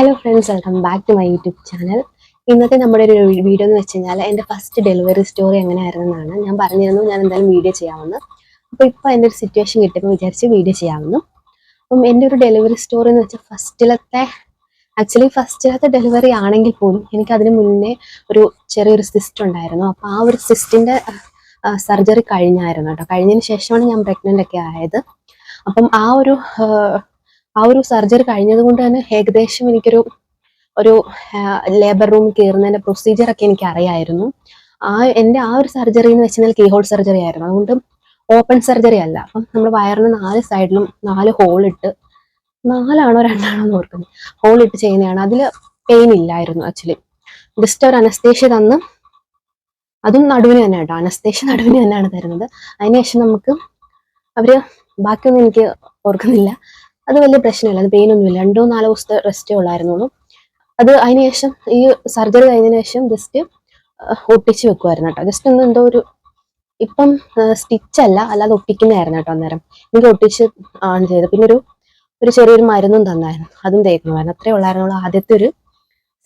Hello friends welcome back to my YouTube channel ഇന്നത്തെ നമ്മുടെ ഒരു വീഡിയോ എന്ന് വെച്ച് കഴിഞ്ഞാൽ എന്റെ ഫസ്റ്റ് ഡെലിവറി സ്റ്റോറി എങ്ങനെയായിരുന്നു എന്നാണ് ഞാൻ പറഞ്ഞിരുന്നു. ഞാൻ എന്തായാലും വീഡിയോ ചെയ്യാമെന്ന്. അപ്പോൾ ഇപ്പോൾ എന്റെ ഒരു സിറ്റുവേഷൻ കിട്ടിയപ്പോൾ വിചാരിച്ച് വീഡിയോ ചെയ്യാമെന്ന്. അപ്പം എന്റെ ഒരു ഡെലിവറി സ്റ്റോറി എന്ന് വെച്ചാൽ ഫസ്റ്റിലത്തെ ആക്ച്വലി ഫസ്റ്റിലത്തെ ഡെലിവറി ആണെങ്കിൽ പോലും എനിക്ക് അതിന് മുന്നേ ഒരു ചെറിയൊരു സിസ്റ്റ് ഉണ്ടായിരുന്നു. അപ്പോൾ ആ ഒരു സിസ്റ്റിന്റെ സർജറി കഴിഞ്ഞായിരുന്നു കേട്ടോ. കഴിഞ്ഞതിന് ശേഷമാണ് ഞാൻ പ്രഗ്നന്റ് ഒക്കെ ആയത്. അപ്പം ആ ഒരു ആ, ഒരു സർജറി കഴിഞ്ഞത് കൊണ്ട് തന്നെ ഏകദേശം എനിക്കൊരു ഒരു ലേബർ റൂം കയറുന്നതിന്റെ പ്രൊസീജിയർ ഒക്കെ എനിക്ക് അറിയായിരുന്നു ആ എന്റെ ആ ഒരു സർജറി എന്ന് വെച്ചാൽ കീഹോൾ സർജറി ആയിരുന്നു. അതുകൊണ്ട് ഓപ്പൺ സർജറി അല്ല. അപ്പം നമ്മൾ വയറിന് നാല് സൈഡിലും നാല് ഹോൾ ഇട്ട് നാലാണോ രണ്ടാണോ എന്ന് ഓർക്കുന്നത് ഹോൾ ഇട്ട് ചെയ്യുന്നതാണ്. അതിൽ പെയിൻ ഇല്ലായിരുന്നു ആക്ച്വലി ജസ്റ്റ് ഒരു അനസ്തേഷ്യ തന്ന് അതും നടുവിന് തന്നെ കേട്ടോ. അനസ്തേഷ്യ നടുവിന് തന്നെയാണ് തരുന്നത്. അതിനുശേഷം നമുക്ക് അവർ ബാക്കിയൊന്നും എനിക്ക് ഓർക്കുന്നില്ല. അത് വലിയ പ്രശ്നമില്ല അത് പെയിൻ ഒന്നുമില്ല രണ്ടോ നാലോ ദിവസത്തെ റെസ്റ്റേ ഉള്ളായിരുന്നുള്ളൂ. അത് അതിനുശേഷം ഈ സർജറി കഴിഞ്ഞതിന് ശേഷം ജസ്റ്റ് ഒട്ടിച്ച് വെക്കുമായിരുന്നു കേട്ടോ. ജസ്റ്റ് ഒന്ന് എന്തോ ഒരു ഇപ്പം സ്റ്റിച്ചല്ല അല്ല അല്ലാതെ ഒട്ടിക്കുന്നതായിരുന്നു കേട്ടോ അന്നേരം. എനിക്ക് ഒട്ടിച്ച് ആണ് ചെയ്തത് പിന്നെ ഒരു ഒരു ചെറിയൊരു മരുന്നും തന്നായിരുന്നു. അതും തേക്കണമായിരുന്നു അത്രേ ഉള്ളായിരുന്നുള്ളൂ ആദ്യത്തെ ഒരു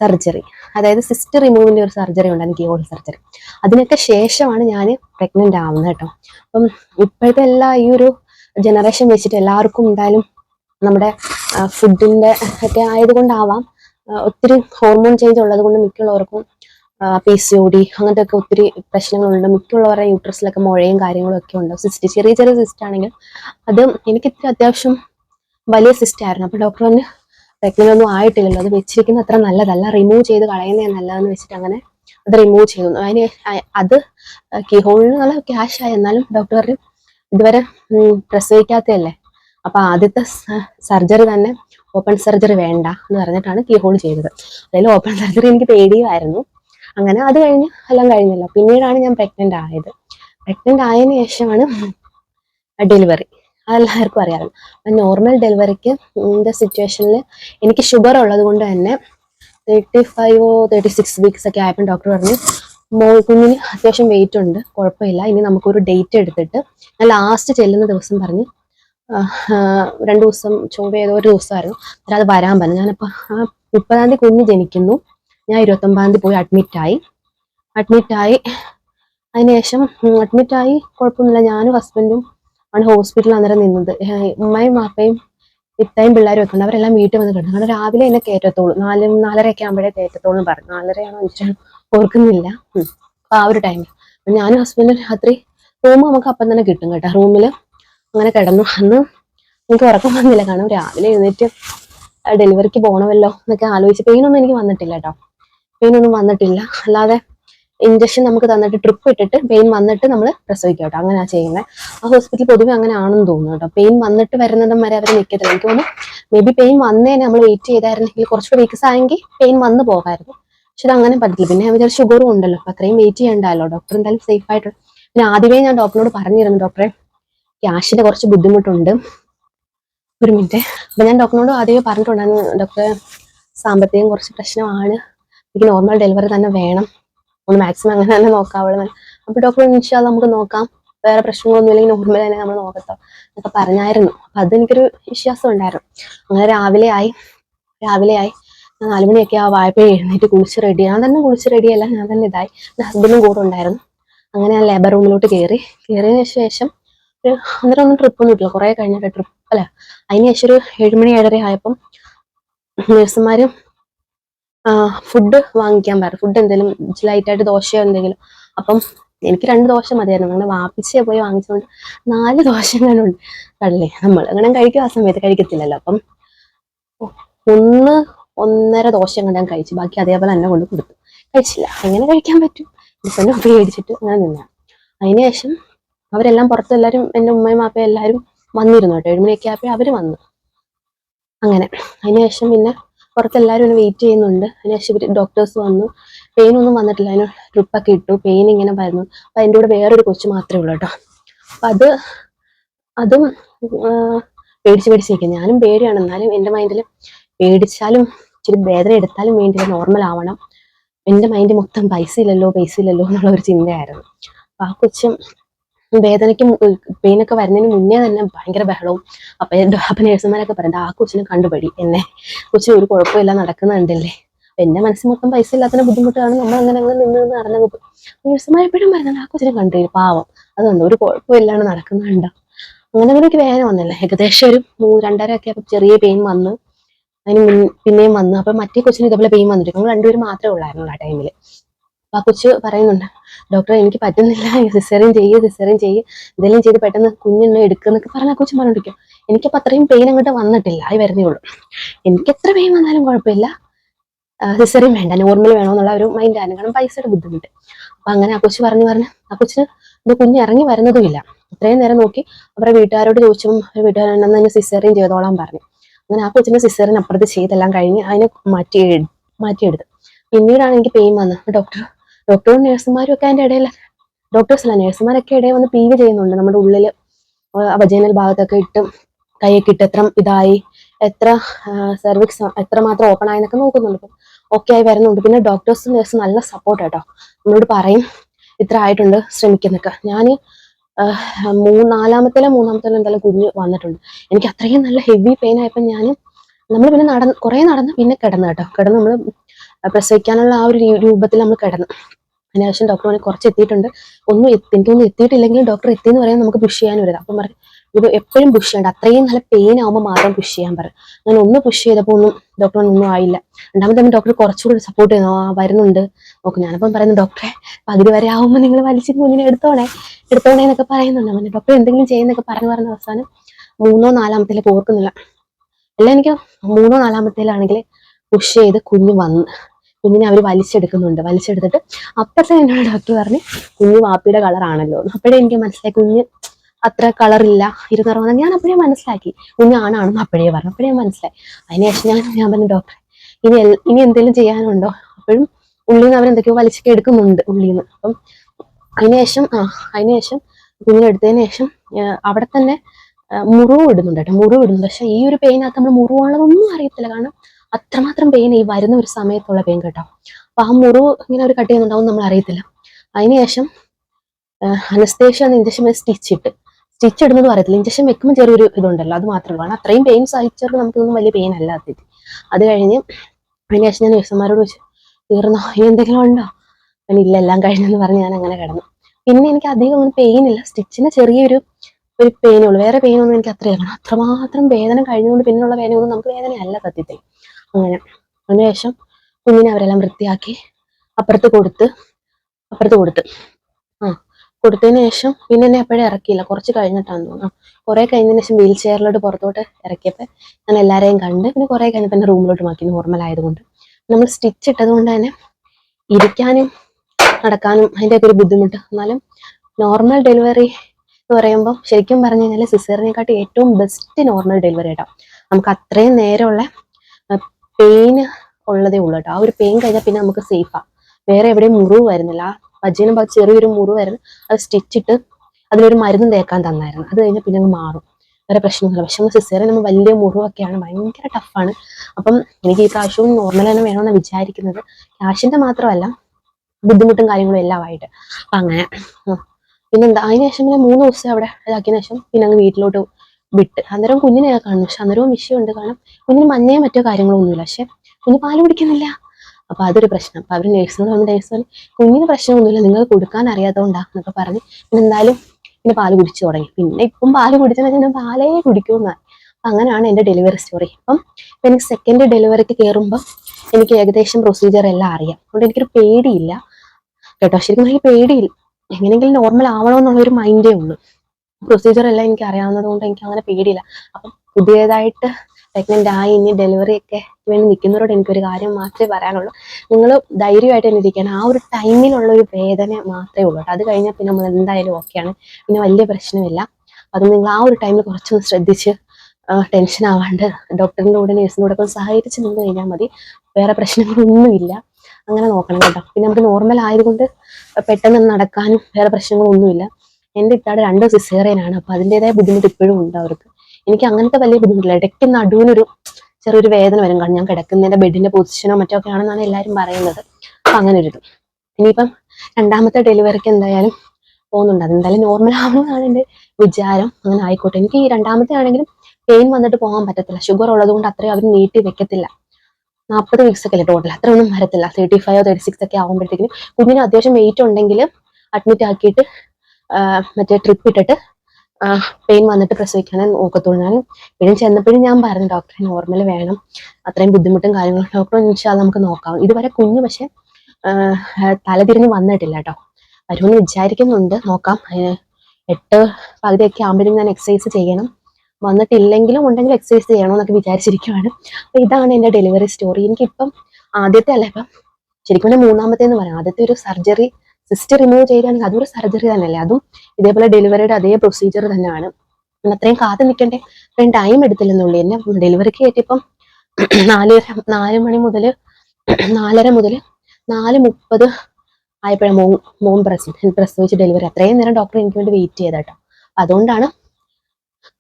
സർജറി അതായത് സിസ്റ്റർ റിമൂവിന്റെ ഒരു സർജറി ഉണ്ടായിരുന്നു ഓൾ സർജറി അതിനൊക്കെ ശേഷമാണ് ഞാൻ പ്രഗ്നന്റ് ആവുന്നത് കേട്ടോ. അപ്പം ഇപ്പോഴത്തെ എല്ലാ ഈ ഒരു ജനറേഷൻ വെച്ചിട്ട് എല്ലാവർക്കും എന്തായാലും നമ്മുടെ ഫുഡിന്റെ ഒക്കെ ആയതുകൊണ്ടാവാം ഒത്തിരി ഹോർമോൺ ചേഞ്ച് ഉള്ളത് കൊണ്ട് മിക്കുള്ളവർക്കും പി സി ഒ ഡി അങ്ങനത്തെ ഒക്കെ ഒത്തിരി പ്രശ്നങ്ങളുണ്ട്. മിക്കുള്ളവരുടെ യൂട്രസിലൊക്കെ മുഴയും കാര്യങ്ങളും ഒക്കെ ഉണ്ട്. സിസ്റ്റ് ചെറിയ ചെറിയ സിസ്റ്റ് ആണെങ്കിൽ അത് എനിക്ക് ഇത്ര അത്യാവശ്യം വലിയ സിസ്റ്റ് ആയിരുന്നു. അപ്പൊ ഡോക്ടർ പറഞ്ഞു പ്രഗ്നന്റ് ഒന്നും ആയിട്ടില്ലല്ലോ. അത് വെച്ചിരിക്കുന്നത് അത്ര നല്ലതല്ല. റിമൂവ് ചെയ്ത് കളയുന്നേ നല്ലതെന്ന് വെച്ചിട്ട് അങ്ങനെ അത് റിമൂവ് ചെയ്തു. അതിന് അത് കീഹോളിന് നല്ല ക്യാഷ് ആയി. എന്നാലും ഡോക്ടർ പറഞ്ഞു ഇതുവരെ പ്രസവിക്കാത്തതല്ലേ? അപ്പൊ ആദ്യത്തെ സർജറി തന്നെ ഓപ്പൺ സർജറി വേണ്ട എന്ന് പറഞ്ഞിട്ടാണ് കീ ഹോൾ ചെയ്തത്. അതിൽ ഓപ്പൺ സർജറി എനിക്ക് പേടിയുമായിരുന്നു. അങ്ങനെ അത് കഴിഞ്ഞ് എല്ലാം കഴിഞ്ഞല്ലോ. പിന്നീടാണ് ഞാൻ പ്രഗ്നന്റ് ആയത്. പ്രഗ്നന്റ് ആയതിനു ശേഷമാണ് ഡെലിവറി അതെല്ലാവർക്കും അറിയാമല്ലോ നോർമൽ ഡെലിവറിക്ക് ഇന്ത്യ സിറ്റുവേഷനിൽ എനിക്ക് ഷുഗർ ഉള്ളത് കൊണ്ട് തന്നെ തേർട്ടി ഫൈവോ തേർട്ടി സിക്സ് വീക്സ് ഒക്കെ ആയപ്പോൾ ഡോക്ടർ പറഞ്ഞു മോൾ കുഞ്ഞിന് അത്യാവശ്യം വെയിറ്റ് ഉണ്ട് കുഴപ്പമില്ല. ഇനി നമുക്കൊരു ഡേറ്റ് എടുത്തിട്ട് ഞാൻ ലാസ്റ്റ് ചെല്ലുന്ന ദിവസം പറഞ്ഞ് രണ്ടു ദിവസം ചൊവ്വ ഏതോ ഒരു ദിവസമായിരുന്നു. അത് വരാൻ പറഞ്ഞു. ഞാനിപ്പോൾ ആ മുപ്പതാം തീയതി കുഞ്ഞ് ജനിക്കുന്നു. ഞാൻ ഇരുപത്തൊമ്പതാം തീയതി പോയി അഡ്മിറ്റായി അഡ്മിറ്റായി അതിനുശേഷം അഡ്മിറ്റായി കുഴപ്പമൊന്നുമില്ല. ഞാനും ഹസ്ബൻഡും ആണ് ഹോസ്പിറ്റലിൽ അന്നേരം നിന്നത്. ഉമ്മയും മാപ്പയും ഇത്തയും പിള്ളേരും ഒക്കെ ഉണ്ട്. അവരെല്ലാം വീട്ടിൽ വന്ന് കിടന്നു. കാരണം രാവിലെ എന്നെ കയറ്റത്തോളൂ നാല് നാലരയൊക്കെ ആകുമ്പോഴേ കയറ്റത്തോളൂ പറഞ്ഞു. നാലരയാണോ അഞ്ചാണോ ഓർക്കുന്നില്ല. ആ ഒരു ടൈമിൽ ഞാനും ഹസ്ബൻഡും രാത്രി റൂം നമുക്ക് അപ്പം തന്നെ കിട്ടും കേട്ടോ. റൂമിൽ അങ്ങനെ കിടന്നു. അന്ന് എനിക്ക് ഉറക്കം വന്നില്ല. കാരണം രാവിലെ എഴുന്നേറ്റ് ഡെലിവറിക്ക് പോകണമല്ലോ എന്നൊക്കെ ആലോചിച്ച് പെയിനൊന്നും എനിക്ക് വന്നിട്ടില്ല കേട്ടോ. പെയിനൊന്നും വന്നിട്ടില്ല. അല്ലാതെ ഇഞ്ചക്ഷൻ നമുക്ക് തന്നിട്ട് ട്രിപ്പ് ഇട്ടിട്ട് പെയിൻ വന്നിട്ട് നമ്മൾ പ്രസവിക്കാം കേട്ടോ. അങ്ങനെയാണ് ചെയ്യുന്നത് ആ ഹോസ്പിറ്റലിൽ പൊതുവെ അങ്ങനെ ആണെന്ന് തോന്നുന്നു കേട്ടോ. പെയിൻ വന്നിട്ട് വരുന്നതും വരെ അവർ നിൽക്കത്തില്ല എനിക്ക് തോന്നുന്നു മേ ബി പെയിൻ വന്നേനെ നമ്മൾ വെയിറ്റ് ചെയ്തായിരുന്നെങ്കിൽ കുറച്ച് വീക്സ് ആയെങ്കിൽ പെയിൻ വന്ന് പോകായിരുന്നു. പക്ഷെ അതങ്ങനെ അങ്ങനെ പറ്റില്ല പിന്നെ ഞാൻ ഷുഗറും ഉണ്ടല്ലോ. അത്രയും വെയിറ്റ് ചെയ്യണ്ടല്ലോ ഡോക്ടർ എന്തായാലും സേഫ് ആയിട്ട് പിന്നെ ആദ്യമേ ഞാൻ ഡോക്ടറിനോട് പറഞ്ഞിരുന്നു. ഡോക്ടറെ ക്യാഷിന്റെ കുറച്ച് ബുദ്ധിമുട്ടുണ്ട്. ഒരു മിനിറ്റ്. അപ്പൊ ഞാൻ ഡോക്ടറിനോട് ആദ്യമേ പറഞ്ഞിട്ടുണ്ടായിരുന്നു ഡോക്ടറെ സാമ്പത്തികം കുറച്ച് പ്രശ്നമാണ്. എനിക്ക് നോർമൽ ഡെലിവറി തന്നെ വേണം. ഒന്ന് മാക്സിമം അങ്ങനെ തന്നെ നോക്കാവുള്ളൂ. അപ്പൊ ഡോക്ടർ ഇൻഷാൽ നമുക്ക് നോക്കാം. വേറെ പ്രശ്നങ്ങളൊന്നും ഇല്ലെങ്കിൽ നോർമൽ തന്നെ നമ്മൾ നോക്കത്തോ എന്നൊക്കെ പറഞ്ഞായിരുന്നു. അപ്പൊ അതെനിക്കൊരു വിശ്വാസം ഉണ്ടായിരുന്നു. അങ്ങനെ രാവിലെ ആയി. രാവിലെ ആയി. ഞാൻ നാലുമണിയൊക്കെ ആ വായ്പ എഴുന്നേറ്റ് കുളിച്ച് റെഡി ഞാൻ തന്നെ കുളിച്ച് റെഡിയല്ല ഞാൻ തന്നെ ഇതായി. ഹസ്ബൻഡും കൂടെ ഉണ്ടായിരുന്നു. അങ്ങനെ ഞാൻ ലേബർ റൂമിലോട്ട് കയറി. കയറിയതിനു ശേഷം അന്നേരം ഒന്നും ട്രിപ്പ് ഒന്നും ഇല്ല. കുറെ കഴിഞ്ഞിട്ട് ട്രിപ്പ് അല്ല അതിന് ശേഷം ഒരു ഏഴുമണി ഏഴര ആയപ്പം നേഴ്സുമാര് ഫുഡ് വാങ്ങിക്കാൻ പറഞ്ഞു. ഫുഡ് എന്തെങ്കിലും ലൈറ്റായിട്ട് ദോശയോ എന്തെങ്കിലും. അപ്പം എനിക്ക് രണ്ട് ദോശ മതിയായിരുന്നു. അങ്ങനെ വാപ്പിച്ചേ പോയി വാങ്ങിച്ചുകൊണ്ട് നാല് ദോശ എങ്ങാനുണ്ട് കടലേ നമ്മൾ അങ്ങനെ കഴിക്കും. ആ സമയത്ത് കഴിക്കത്തില്ലല്ലോ. അപ്പം ഒന്ന് ഒന്നര ദോശ എങ്ങനെ ഞാൻ കഴിച്ചു. ബാക്കി അതേപോലെ തന്നെ കൊണ്ട് കൊടുത്തു. കഴിച്ചില്ല. എങ്ങനെ കഴിക്കാൻ പറ്റും? ഇപ്പം പേടിച്ചിട്ട് അങ്ങനെ നിന്നാണ് അതിനുശേഷം അവരെല്ലാം പുറത്ത് എല്ലാവരും എന്റെ ഉമ്മയും മാപ്പയും എല്ലാവരും വന്നിരുന്നു കേട്ടോ. ഏഴുമണിയൊക്കെ ആയപ്പോൾ അവർ വന്നു. അങ്ങനെ. അതിനുശേഷം പിന്നെ പുറത്ത് എല്ലാവരും ഒന്ന് വെയിറ്റ് ചെയ്യുന്നുണ്ട് അതിനുശേഷം ഇവർ ഡോക്ടേഴ്സ് വന്നു. പെയിൻ ഒന്നും വന്നിട്ടില്ല. അതിന് ട്രിപ്പൊക്കെ ഇട്ടു. പെയിൻ ഇങ്ങനെ വരുന്നു അപ്പം അതിന്റെ കൂടെ വേറൊരു കൊച്ചു മാത്രമേ ഉള്ളൂ കേട്ടോ. അപ്പം അത് അതും പേടിച്ച് പേടിച്ചിരിക്കും ഞാനും പേടിയാണ്. എന്നാലും എന്റെ മൈൻഡിൽ പേടിച്ചാലും ഇച്ചിരി വേദന എടുത്താലും വേണ്ടില്ല. നോർമൽ ആവണം. എന്റെ മൈൻഡ് മൊത്തം പൈസ ഇല്ലല്ലോ പൈസ ഇല്ലല്ലോ എന്നുള്ള ഒരു ചിന്തയായിരുന്നു. അപ്പം ആ കൊച്ചും വേദനയ്ക്ക് പെയിനൊക്കെ വരുന്നതിന് മുന്നേ തന്നെ ഭയങ്കര ബഹളവും. അപ്പൊ അപ്പൊ നേഴ്സുമാരൊക്കെ പറയുന്നത് ആ കൊച്ചിനെ കണ്ടുപടി എന്നെ കൊച്ചി ഒരു കുഴപ്പമില്ല നടക്കുന്നുണ്ടല്ലേ? എന്നെ എന്റെ മനസ്സിൽ മൊത്തം പൈസ ഇല്ലാത്തതിന് ബുദ്ധിമുട്ടാണ് നമ്മൾ അങ്ങനെ അങ്ങനെ നിന്ന് നിന്ന് നേഴ്സുമാർ എപ്പോഴും പറയുന്നത് ആ കൊച്ചിനെ കണ്ടു പാവം അതുകൊണ്ട് ഒരു കുഴപ്പമില്ലാണ്ട് നടക്കുന്നുണ്ട്? അങ്ങനെ അങ്ങനെ എനിക്ക് വേദന വന്നില്ല. ഏകദേശം ഒരു മൂ- രണ്ടര ഒക്കെ ചെറിയ പെയിൻ വന്നു അതിന് മുൻ- പിന്നെയും വന്നു അപ്പൊ മറ്റേ കൊച്ചിന് ഇതുപോലെ പെയിൻ വന്നിട്ട് ഞങ്ങൾ രണ്ടുപേരും മാത്രമേ ഉള്ളായിരുന്നു ആ ടൈമിൽ അപ്പൊ ആ കൊച്ചു പറയുന്നുണ്ട് ഡോക്ടർ എനിക്ക് പറ്റുന്നില്ല. സിസേറിയൻ ചെയ്യ് സിസേറിയൻ ചെയ്യ്. എന്തെങ്കിലും ചെയ്ത് പെട്ടെന്ന് കുഞ്ഞെണ്ണ എടുക്കുന്നൊക്കെ പറഞ്ഞ ആ കൊച്ചു പറഞ്ഞിരിക്കും എനിക്കപ്പോൾ അത്രയും പെയിൻ അങ്ങോട്ട് വന്നിട്ടില്ല ആയി വരുന്നേ ഉള്ളൂ എനിക്ക് എത്ര പെയിൻ വന്നാലും കുഴപ്പമില്ല. സിസറിയും വേണ്ട. നോർമൽ വേണമെന്നുള്ള ഒരു മൈൻഡാണ് കാരണം പൈസയുടെ ബുദ്ധിമുട്ട്. അപ്പൊ അങ്ങനെ ആ കൊച്ചു പറഞ്ഞു പറഞ്ഞ് ആ കൊച്ചിന് ഇത് കുഞ്ഞ് ഇറങ്ങി വരുന്നതുമില്ല. ഇത്രയും നേരം നോക്കി അവരുടെ വീട്ടുകാരോട് ചോദിച്ചപ്പോൾ അവരുടെ വീട്ടുകാരെണ്ണം തന്നെ സിസറിയും ചെയ്തോളാൻ പറഞ്ഞു. അങ്ങനെ ആ കൊച്ചിന് സിസറിന് അപ്പുറത്ത് ചെയ്തെല്ലാം കഴിഞ്ഞ് അതിനെ മാറ്റി മാറ്റിയെടുത്ത്. പിന്നീടാണ് എനിക്ക് പെയിൻ വന്നത്. ഡോക്ടർ ഡോക്ടറും നഴ്സുമാരും ഒക്കെ അതിന്റെ ഇടയിൽ ഡോക്ടേഴ്സ് അല്ല നഴ്സുമാരൊക്കെ ഇടയിൽ വന്ന് പീവ് ചെയ്യുന്നുണ്ട്. നമ്മുടെ ഉള്ളിൽ വജനൽ ഭാഗത്തൊക്കെ ഇട്ട് കൈയൊക്കെ ഇട്ട് എത്ര ഇതായി എത്ര സെർവിക്സ് എത്രമാത്രം ഓപ്പൺ ആയെന്നൊക്കെ നോക്കുന്നുണ്ട്. ഇപ്പം ഓക്കെ ആയി വരുന്നുണ്ട്. പിന്നെ ഡോക്ടേഴ്സും നഴ്സും നല്ല സപ്പോർട്ട് കേട്ടോ നമ്മളോട് പറയും ഇത്ര ആയിട്ടുണ്ട് ശ്രമിക്കുന്നൊക്കെ. ഞാൻ മൂന്ന് നാലാമത്തേലോ എന്തായാലും കുഞ്ഞ് വന്നിട്ടുണ്ട്. എനിക്ക് അത്രയും നല്ല ഹെവി പെയിൻ ആയപ്പോൾ ഞാൻ നമ്മൾ പിന്നെ നടന്ന് കുറേ നടന്ന് പിന്നെ കിടന്നു കേട്ടോ. കിടന്ന് നമ്മൾ പ്രസവിക്കാനുള്ള ആ ഒരു രൂപത്തിൽ നമ്മൾ കിടന്നു. അതിനുശേഷം ഡോക്ടർ പറഞ്ഞു കുറച്ച് എത്തിയിട്ടുണ്ട്. ഒന്നും എനിക്കൊന്നും എത്തിയിട്ടില്ലെങ്കിൽ ഡോക്ടർ എത്തിയെന്ന് പറയാൻ നമുക്ക് പുഷ് ചെയ്യാൻ വരും. അപ്പം പറഞ്ഞു ഇത് എപ്പോഴും പുഷ് ചെയ്യണ്ട. അത്രയും നല്ല പെയിൻ ആവുമ്പോൾ മാത്രം പുഷ് ചെയ്യാൻ പറയും അങ്ങനെ ഒന്ന് പുഷ് ചെയ്തപ്പോൾ ഒന്നും ഡോക്ടർ ഒന്നും ആയില്ല. രണ്ടാമത് തന്നെ ഡോക്ടർ കുറച്ചുകൂടി സപ്പോർട്ട് ചെയ്യുന്നു ആ വരുന്നുണ്ട്. നോക്കും ഞാനപ്പം പറയുന്നു ഡോക്ടറെ പകുതി വരെ ആവുമ്പോൾ നിങ്ങൾ വലിച്ചിട്ട് കുഞ്ഞിനെ എടുത്തോണേ. എടുത്തോണേ എന്നൊക്കെ പറയുന്നുണ്ട്. അങ്ങനെ ഡോക്ടർ എന്തെങ്കിലും ചെയ്യുന്നൊക്കെ പറഞ്ഞു പറഞ്ഞ അവസാനം മൂന്നോ നാലാമത്തേലേക്ക് ഓർക്കുന്നില്ല അല്ല എനിക്ക് മൂന്നോ നാലാമത്തേലാണെങ്കിൽ പുഷ് ചെയ്ത് കുഞ്ഞ് വന്ന്. കുഞ്ഞിനെ അവർ വലിച്ചെടുക്കുന്നുണ്ട്. വലിച്ചെടുത്തിട്ട് അപ്പത്തെ എന്നോട് ഡോക്ടർ പറഞ്ഞ് കുഞ്ഞ് വാപ്പിയുടെ കളറാണല്ലോ അപ്പോഴേ എനിക്ക് മനസ്സിലായി കുഞ്ഞ് അത്ര കളറില്ല ഇരുന്നറങ്ങുന്ന ഞാൻ അപ്പോഴേ മനസ്സിലാക്കി. കുഞ്ഞ് ആണാണെന്ന് അപ്പോഴേ പറഞ്ഞു. അപ്പോഴേ മനസ്സിലായി. അതിനുശേഷം ഞാൻ ഞാൻ പറഞ്ഞു ഡോക്ടർ ഇനി ഇനി എന്തെങ്കിലും ചെയ്യാനുണ്ടോ? അപ്പോഴും ഉള്ളിൽ നിന്ന് അവരെന്തൊക്കെയോ വലിച്ചൊക്കെ എടുക്കുന്നുണ്ട് ഉള്ളിൽ നിന്ന്. അപ്പം അതിനുശേഷം ആ അതിനുശേഷം കുഞ്ഞിനെ എടുത്തതിന് ശേഷം അവിടെ തന്നെ മുറിവ് ഇടുന്നുണ്ട് കേട്ടോ മുറിവ് ഇടുന്നു പക്ഷെ ഈ ഒരു പെയിനകത്ത് നമ്മൾ മുറിവുള്ളതൊന്നും അറിയത്തില്ല. കാരണം അത്രമാത്രം പെയിൻ ഈ വരുന്ന ഒരു സമയത്തുള്ള പെയിൻ കേട്ടോ. അപ്പൊ ആ മുറിവ് ഇങ്ങനെ ഒരു കട്ട് ചെയ്യുന്നുണ്ടാവും നമ്മൾ അറിയത്തില്ല അതിനുശേഷം അനസ്തേഷ്യ ഇഞ്ചക്ഷൻ സ്റ്റിച്ച് ഇട്ട്. സ്റ്റിച്ച് ഇടുന്നത് അറിയത്തില്ല. ഇഞ്ചക്ഷൻ വെക്കുമ്പോൾ ചെറിയൊരു ഇതുണ്ടല്ലോ അത് മാത്രമേ ഉള്ളൂ. അത്രയും പെയിൻ സഹിച്ചവർക്ക് നമുക്കൊന്നും വലിയ പെയിൻ അല്ല അത് അത് കഴിഞ്ഞ് അതിനുശേഷം ഞാൻ നേഴ്സുമാരോട് ചോദിച്ചു തീർന്നോ എന്തെങ്കിലും ഉണ്ടോ? അങ്ങനെ ഇല്ല എല്ലാം കഴിഞ്ഞെന്ന് പറഞ്ഞ് ഞാൻ അങ്ങനെ കിടന്നു. പിന്നെ എനിക്ക് അധികം ഒന്നും പെയിൻ ഇല്ല. സ്റ്റിച്ചിന് ചെറിയൊരു ഒരു പെയിനേ ഉള്ളൂ. വേറെ പെയിനൊന്നും എനിക്ക് അത്രയില്ല അത്രമാത്രം വേദന കഴിഞ്ഞുകൊണ്ട് പിന്നെയുള്ള വേദനയൊന്നും നമുക്ക് വേദനയല്ല സത്യത്തിൽ. അങ്ങനെ. അതിനുശേഷം കുഞ്ഞിനെ അവരെല്ലാം വൃത്തിയാക്കി അപ്പുറത്ത് കൊടുത്ത് അപ്പുറത്ത് കൊടുത്ത്. ആ കൊടുത്തതിന് ശേഷം പിന്നെ എന്നെ എപ്പോഴും ഇറക്കിയില്ല. കുറച്ച് കഴിഞ്ഞിട്ടാണ് തോന്നുന്നു. കുറെ കഴിഞ്ഞതിന് ശേഷം വീൽ ചെയറിലോട്ട് പുറത്തോട്ട് ഇറക്കിയപ്പോൾ ഞാൻ എല്ലാവരെയും കണ്ട് പിന്നെ കുറെ കഴിഞ്ഞപ്പോൾ എന്നെ റൂമിലോട്ട് മാറ്റി. നോർമൽ ആയതുകൊണ്ട്. നമ്മൾ സ്റ്റിച്ച് ഇട്ടത് കൊണ്ട് തന്നെ ഇരിക്കാനും നടക്കാനും അതിന്റെയൊക്കെ ഒരു ബുദ്ധിമുട്ട്. എന്നാലും നോർമൽ ഡെലിവറി എന്ന് പറയുമ്പോൾ ശരിക്കും പറഞ്ഞു കഴിഞ്ഞാൽ സിസേറിനെക്കാട്ടി ഏറ്റവും ബെസ്റ്റ് നോർമൽ ഡെലിവറി ആയിട്ടാണ്. നമുക്ക് അത്രയും നേരമുള്ള പെയിൻ ഉള്ളതേ ഉള്ളൂ കേട്ടോ. ആ ഒരു പെയിൻ കഴിഞ്ഞാൽ പിന്നെ നമുക്ക് സേഫാ വേറെ എവിടെയും മുറിവ് വരുന്നില്ല. ആ ഭാഗത്ത് ചെറിയൊരു മുറിവ് വരുന്നു. അത് സ്റ്റിച്ചിട്ട് അതിലൊരു മരുന്ന് തേക്കാൻ തന്നായിരുന്നു. അത് കഴിഞ്ഞാൽ പിന്നെ അങ്ങ് മാറും. വേറെ പ്രശ്നമൊന്നുമില്ല. പക്ഷെ നമ്മൾ സിസേറിയൻ നമ്മൾ വലിയ മുറിവൊക്കെയാണ്. ഭയങ്കര ടഫാണ് അപ്പം എനിക്ക് ഈ പ്രാവശ്യവും നോർമൽ തന്നെ വേണമെന്നാണ് വിചാരിക്കുന്നത്. ക്യാഷിന്റെ മാത്രമല്ല ബുദ്ധിമുട്ടും കാര്യങ്ങളും എല്ലാം ആയിട്ട്. അപ്പം അങ്ങനെ. പിന്നെന്താ? അതിന് ശേഷം പിന്നെ മൂന്ന് ദിവസം അവിടെ ഇതാക്കിയതിനു ശേഷം പിന്നെ അങ്ങ് വീട്ടിലോട്ട് വിട്ട്. അന്നേരം കുഞ്ഞിനെ കാണുന്നു. പക്ഷെ അന്നേരവും വിഷയമുണ്ട്. കാരണം കുഞ്ഞിന് മഞ്ഞയോ മറ്റോ കാര്യങ്ങളൊന്നുമില്ല. പക്ഷെ കുഞ്ഞ് പാൽ കുടിക്കുന്നില്ല. അപ്പൊ അതൊരു പ്രശ്നം. അപ്പൊ അവർ നേഴ്സിനോട് വന്ന് നേഴ്സ് പറഞ്ഞു കുഞ്ഞിന് പ്രശ്നമൊന്നുമില്ല. നിങ്ങൾ കൊടുക്കാൻ അറിയാത്തതുകൊണ്ടാ എന്നൊക്കെ പറഞ്ഞ് പിന്നെ എന്തായാലും പിന്നെ പാൽ കുടിച്ചു തുടങ്ങി. പിന്നെ ഇപ്പം പാൽ കുടിച്ചെന്ന് വെച്ചാൽ ഞാൻ പാലേ കുടിക്കുമെന്നാണ് അപ്പൊ അങ്ങനെയാണ് എന്റെ ഡെലിവറി സ്റ്റോറി. ഇപ്പൊ എനിക്ക് സെക്കൻഡ് ഡെലിവറിക്ക് കയറുമ്പോൾ എനിക്ക് ഏകദേശം പ്രൊസീജിയർ എല്ലാം അറിയാം. അതുകൊണ്ട് എനിക്കൊരു പേടിയില്ല. കേട്ടോ? ശരിക്കും എനിക്ക് പേടിയില്ല. എങ്ങനെയെങ്കിലും നോർമൽ ആവണമെന്നുള്ള ഒരു മൈൻഡേ ഉള്ളൂ. പ്രൊസീജിയർ എല്ലാം എനിക്ക് അറിയാവുന്നത് കൊണ്ട് എനിക്ക് അങ്ങനെ പേടിയില്ല. അപ്പം പുതിയതായിട്ട് പ്രഗ്നന്റ് ആയി ഇനി ഡെലിവറി ഒക്കെ വേണ്ടി നിൽക്കുന്നവരോട് എനിക്കൊരു കാര്യം മാത്രമേ പറയാനുള്ളൂ. നിങ്ങൾ ധൈര്യമായിട്ട് തന്നെ ഇരിക്കണം. ആ ഒരു ടൈമിലുള്ള ഒരു വേദന മാത്രമേ ഉള്ളൂ അത് കഴിഞ്ഞാൽ പിന്നെ നമ്മൾ എന്തായാലും ഓക്കെയാണ് പിന്നെ വലിയ പ്രശ്നമില്ല. അത് നിങ്ങൾ ആ ഒരു ടൈമിൽ കുറച്ചൊന്ന് ശ്രദ്ധിച്ച് ടെൻഷൻ ആവാണ്ട് ഡോക്ടറിന്റെ കൂടെ നേഴ്സിന്റെ കൂടെ സഹകരിച്ച് നിന്ന് കഴിഞ്ഞാൽ മതി. വേറെ പ്രശ്നങ്ങളൊന്നുമില്ല. അങ്ങനെ നോക്കണം കേട്ടോ. പിന്നെ നമുക്ക് നോർമൽ ആയതുകൊണ്ട് പെട്ടെന്ന് നടക്കാനും വേറെ പ്രശ്നങ്ങളൊന്നുമില്ല. എന്റെ ഇത്താടെ രണ്ട് സിസേറിയനാണ് അപ്പൊ അതിന്റെതായ ബുദ്ധിമുട്ട് ഇപ്പോഴും ഉണ്ട് അവർക്ക്. എനിക്ക് അങ്ങനത്തെ വലിയ ബുദ്ധിമുട്ടില്ല. ഇടയ്ക്ക് നടുവിനൊരു ചെറിയൊരു വേദന വരും. കാരണം ഞാൻ കിടക്കുന്നതിന്റെ ബെഡിന്റെ പൊസിഷനോ മറ്റോ ഒക്കെ ആണെന്നാണ് എല്ലാവരും പറയുന്നത്. അപ്പൊ അങ്ങനെ ഒരു ഇനിയിപ്പം രണ്ടാമത്തെ ഡെലിവറിക്ക് എന്തായാലും പോകുന്നുണ്ട്. അതെന്തായാലും നോർമൽ ആവണമെന്നാണ് എന്റെ വിചാരം. അങ്ങനെ ആയിക്കോട്ടെ. എനിക്ക് ഈ രണ്ടാമത്തെ ആണെങ്കിലും പെയിൻ വന്നിട്ട് പോകാൻ പറ്റത്തില്ല. ഷുഗർ ഉള്ളത് കൊണ്ട് അത്രയും അവർ നീട്ടി വെക്കത്തില്ല. നാൽപ്പത് വീക്സ് ഒക്കെ അല്ലേ ടോട്ടൽ അത്രയൊന്നും വരത്തില്ല. തേർട്ടി ഫൈവ് തേർട്ടി സിക്സ് ഒക്കെ ആകുമ്പോഴത്തേക്കും കുഞ്ഞിന് അത്യാവശ്യം വെയിറ്റ് ഉണ്ടെങ്കിൽ അഡ്മിറ്റ് ആക്കിയിട്ട് മറ്റേ ട്രിപ്പ് ഇട്ടിട്ട് പെയിൻ വന്നിട്ട് പ്രസവിക്കാനേ നോക്കത്തുള്ളൂ ഞാൻ പിന്നെ ചെന്നപ്പോഴും ഞാൻ പറഞ്ഞു ഡോക്ടറെ നോർമൽ വേണം. അത്രയും ബുദ്ധിമുട്ടും കാര്യങ്ങളും ഡോക്ടർ ഇൻഷാൽ നമുക്ക് നോക്കാം. ഇതുവരെ കുഞ്ഞ് പക്ഷെ തലതിരിഞ്ഞ് വന്നിട്ടില്ല കേട്ടോ. വരുമെന്ന് വിചാരിക്കുന്നുണ്ട്. നോക്കാം. എട്ട് പകുതിയൊക്കെ ആകുമ്പോഴേക്കും ഞാൻ എക്സസൈസ് ചെയ്യണം. വന്നിട്ടില്ലെങ്കിലും ഉണ്ടെങ്കിൽ എക്സസൈസ് ചെയ്യണമെന്നൊക്കെ വിചാരിച്ചിരിക്കുവാണ്. അപ്പൊ ഇതാണ് എന്റെ ഡെലിവറി സ്റ്റോറി എനിക്കിപ്പം ആദ്യത്തെ അല്ല ഇപ്പം ശരിക്കും മൂന്നാമത്തെ എന്ന് പറയാം. ആദ്യത്തെ ഒരു സർജറി സിസ്റ്റർ റിമൂവ് ചെയ്യുകയാണെങ്കിൽ അതൊരു സർജറി തന്നെയല്ലേ? അതും ഇതേപോലെ ഡെലിവറിയുടെ അതേ പ്രൊസീജിയർ തന്നെയാണ്. അത്രയും കാത്തു നിൽക്കണ്ടേ? അത്രയും ടൈം എടുത്തില്ലെന്നുള്ളൂ. എന്നെ ഡെലിവറിക്ക് കയറ്റിയപ്പം നാല് നാല് മണി മുതൽ നാലര മുതൽ നാല് മുപ്പത് ആയപ്പോഴാണ് മോൻ മോൻ പ്രസവ പ്രസവിച്ച് ഡെലിവറി അത്രയും നേരം ഡോക്ടർ എനിക്ക് വേണ്ടി വെയിറ്റ് ചെയ്തേട്ടോ അതുകൊണ്ടാണ്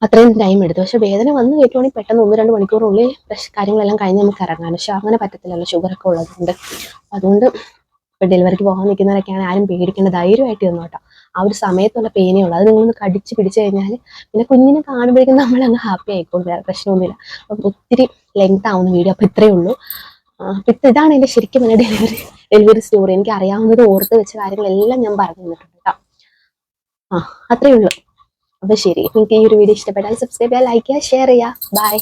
അത്രയും ടൈം എടുത്തു പക്ഷെ വേദന വന്ന് കയറ്റുവാണെങ്കിൽ പെട്ടെന്ന് ഒന്ന് രണ്ട് മണിക്കൂറിനുള്ളിൽ കാര്യങ്ങളെല്ലാം കഴിഞ്ഞ് നമുക്ക് ഇറങ്ങാൻ പക്ഷെ അങ്ങനെ പറ്റത്തില്ലല്ലോ. ഷുഗർ ഒക്കെ ഉള്ളതുകൊണ്ട്. അതുകൊണ്ട് ഇപ്പൊ ഡെലിവറിക്ക് പോകാൻ നിൽക്കുന്നവരൊക്കെയാണ് ആരും പേടിക്കേണ്ട ധൈര്യമായിട്ട് ഇരുന്നു കേട്ടോ ആ ഒരു സമയത്തുള്ള പെയിനേ ഉള്ളൂ. അത് നിങ്ങളൊന്ന് കടിച്ച് പിടിച്ചു കഴിഞ്ഞാൽ പിന്നെ കുഞ്ഞിനെ കാണുമ്പോഴേക്കും നമ്മൾ അങ്ങ് ഹാപ്പി ആയിക്കോളും വേറെ പ്രശ്നമൊന്നുമില്ല. അപ്പം ഒത്തിരി ലെങ്ത് ആവുന്ന വീഡിയോ അപ്പൊ ഇത്രയേ ഉള്ളൂ. അപ്പം അപ്പൊ ഇത് ഇതാണ് എന്റെ ശരിക്കും എന്റെ ഡെലിവറി ഡെലിവറി സ്റ്റോറി എനിക്ക് അറിയാവുന്നത് ഓർത്ത് വെച്ച കാര്യങ്ങളെല്ലാം ഞാൻ പറഞ്ഞു തന്നിട്ടുണ്ട് കേട്ടോ ആ അത്രയേ ഉള്ളൂ. അപ്പൊ ശരി. നിങ്ങൾക്ക് ഈ ഒരു വീഡിയോ ഇഷ്ടപ്പെട്ടാൽ സബ്സ്ക്രൈബ് ചെയ്യുക ലൈക്ക് ചെയ്യുക ഷെയർ ചെയ്യുക. ബൈ